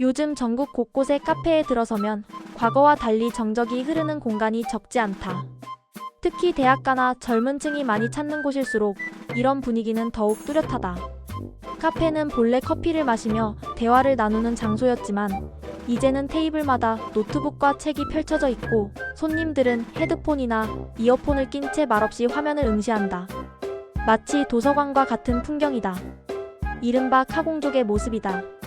요즘 전국 곳곳에 카페에 들어서면 과거와 달리 정적이 흐르는 공간이 적지 않다. 특히 대학가나 젊은 층이 많이 찾는 곳일수록 이런 분위기는 더욱 뚜렷하다. 카페는 본래 커피를 마시며 대화를 나누는 장소였지만 이제는 테이블마다 노트북과 책이 펼쳐져 있고 손님들은 헤드폰이나 이어폰을 낀 채 말없이 화면을 응시한다. 마치 도서관과 같은 풍경이다. 이른바 카공족의 모습이다.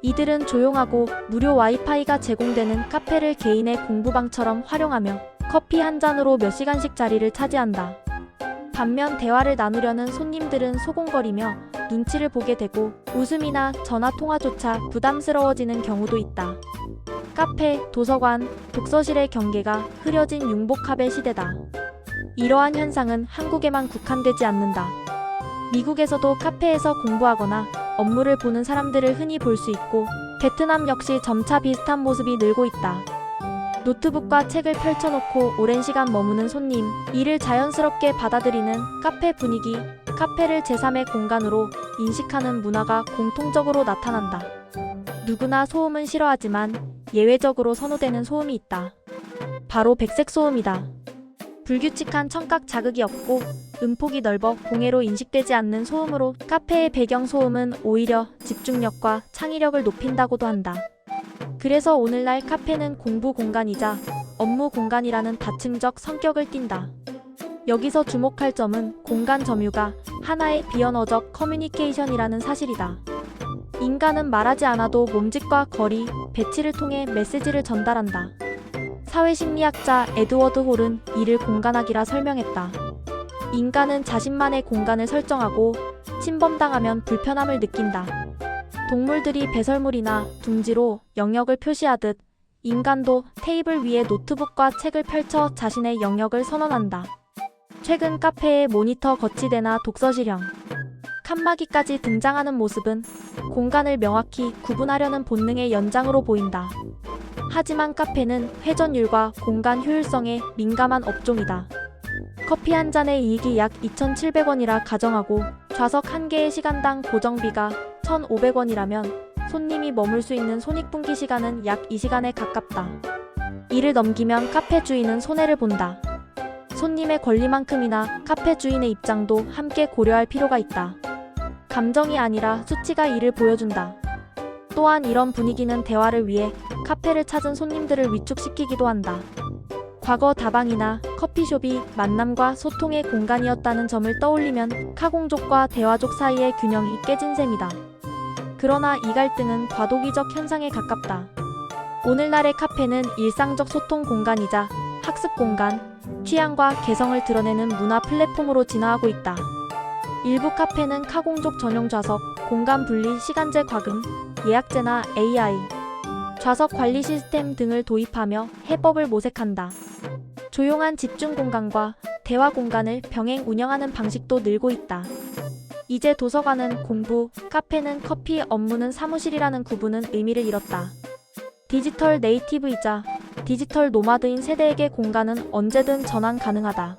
이들은 조용하고 무료 와이파이가 제공되는 카페를 개인의 공부방처럼 활용하며 커피 한 잔으로 몇 시간씩 자리를 차지한다. 반면 대화를 나누려는 손님들은 소곤거리며 눈치를 보게 되고 웃음이나 전화 통화조차 부담스러워지는 경우도 있다. 카페, 도서관, 독서실의 경계가 흐려진 융복합의 시대다. 이러한 현상은 한국에만 국한되지 않는다. 미국에서도 카페에서 공부하거나 업무를 보는 사람들을 흔히 볼 수 있고 베트남 역시 점차 비슷한 모습이 늘고 있다. 노트북과 책을 펼쳐놓고 오랜 시간 머무는 손님, 이를 자연스럽게 받아들이는 카페 분위기, 카페를 제3의 공간으로 인식하는 문화가 공통적으로 나타난다. 누구나 소음은 싫어하지만 예외적으로 선호되는 소음이 있다. 바로 백색 소음이다. 불규칙한 청각 자극이 없고 음폭이 넓어 공해로 인식되지 않는 소음으로 카페의 배경 소음은 오히려 집중력과 창의력을 높인다고도 한다. 그래서 오늘날 카페는 공부 공간이자 업무 공간이라는 다층적 성격을 띈다. 여기서 주목할 점은 공간 점유가 하나의 비언어적 커뮤니케이션이라는 사실이다. 인간은 말하지 않아도 몸짓과 거리, 배치를 통해 메시지를 전달한다. 사회심리학자 에드워드 홀은 이를 공간학이라 설명했다. 인간은 자신만의 공간을 설정하고 침범당하면 불편함을 느낀다. 동물들이 배설물이나 둥지로 영역을 표시하듯 인간도 테이블 위에 노트북과 책을 펼쳐 자신의 영역을 선언한다. 최근 카페에 모니터 거치대나 독서실형, 칸막이까지 등장하는 모습은 공간을 명확히 구분하려는 본능의 연장으로 보인다. 하지만 카페는 회전율과 공간 효율성에 민감한 업종이다. 커피 한 잔의 이익이 약 2,700원이라 가정하고 좌석 한 개의 시간당 고정비가 1,500원이라면 손님이 머물 수 있는 손익분기 시간은 약 2시간에 가깝다. 이를 넘기면 카페 주인은 손해를 본다. 손님의 권리만큼이나 카페 주인의 입장도 함께 고려할 필요가 있다. 감정이 아니라 수치가 이를 보여준다. 또한 이런 분위기는 대화를 위해 카페를 찾은 손님들을 위축시키기도 한다. 과거 다방이나 커피숍이 만남과 소통의 공간이었다는 점을 떠올리면 카공족과 대화족 사이의 균형이 깨진 셈이다. 그러나 이 갈등은 과도기적 현상에 가깝다. 오늘날의 카페는 일상적 소통 공간이자 학습 공간, 취향과 개성을 드러내는 문화 플랫폼으로 진화하고 있다. 일부 카페는 카공족 전용 좌석, 공간 분리 시간제 과금, 예약제나 AI, 좌석 관리 시스템 등을 도입하며 해법을 모색한다. 조용한 집중 공간과 대화 공간을 병행 운영하는 방식도 늘고 있다. 이제 도서관은 공부, 카페는 커피, 업무는 사무실이라는 구분은 의미를 잃었다. 디지털 네이티브이자 디지털 노마드인 세대에게 공간은 언제든 전환 가능하다.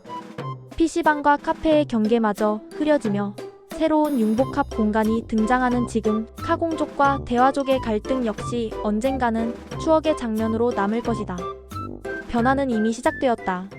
PC방과 카페의 경계마저 흐려지며 새로운 융복합 공간이 등장하는 지금 카공족과 대화족의 갈등 역시 언젠가는 추억의 장면으로 남을 것이다. 변화는 이미 시작되었다.